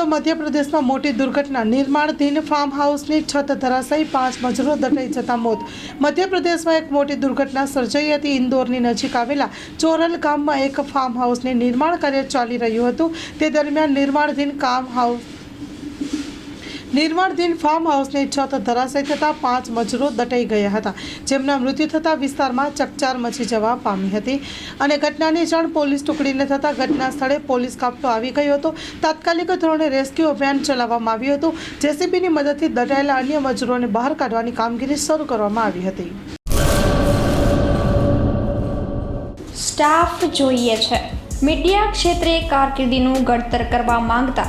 તો મધ્યપ્રદેશમાં મોટી દુર્ઘટના. નિર્માણધીન ફાર્મ હાઉસની છત ધરાશાયી પાંચ મજૂરો દટાઈ જતા મોત. મધ્યપ્રદેશમાં એક મોટી દુર્ઘટના સર્જાઈ હતી. ઇન્દોરની નજીક આવેલા ચોરલ ગામમાં એક ફાર્મ હાઉસની નિર્માણ કાર્ય ચાલી રહ્યું હતું. તે દરમિયાન નિર્માણધીન કામ હાઉસ નિર્માણધીન ફાર્મ હાઉસની છત ધરાશય થતાં પાંચ મજૂરો દટાઈ ગયા હતા. જેમના મૃત્યુ થતાં વિસ્તારમાં ચકચાર મચી જવા પામી હતી. અને ઘટનાની જાણ પોલીસ ટુકડીને થતાં ઘટના સ્થળે પોલીસ કાફલો આવી ગયો હતો. તાત્કાલિક ધોરણે રેસ્ક્યુ અભિયાન ચલાવવામાં આવ્યું હતું. જેસીબીની મદદથી દટાયેલા અન્ય મજૂરોને બહાર કાઢવાની કામગીરી શરૂ કરવામાં આવી હતી. સ્ટાફ જોઈએ છે. મીડિયા ક્ષેત્રે કારકિર્દીનું ઘડતર કરવા માંગતા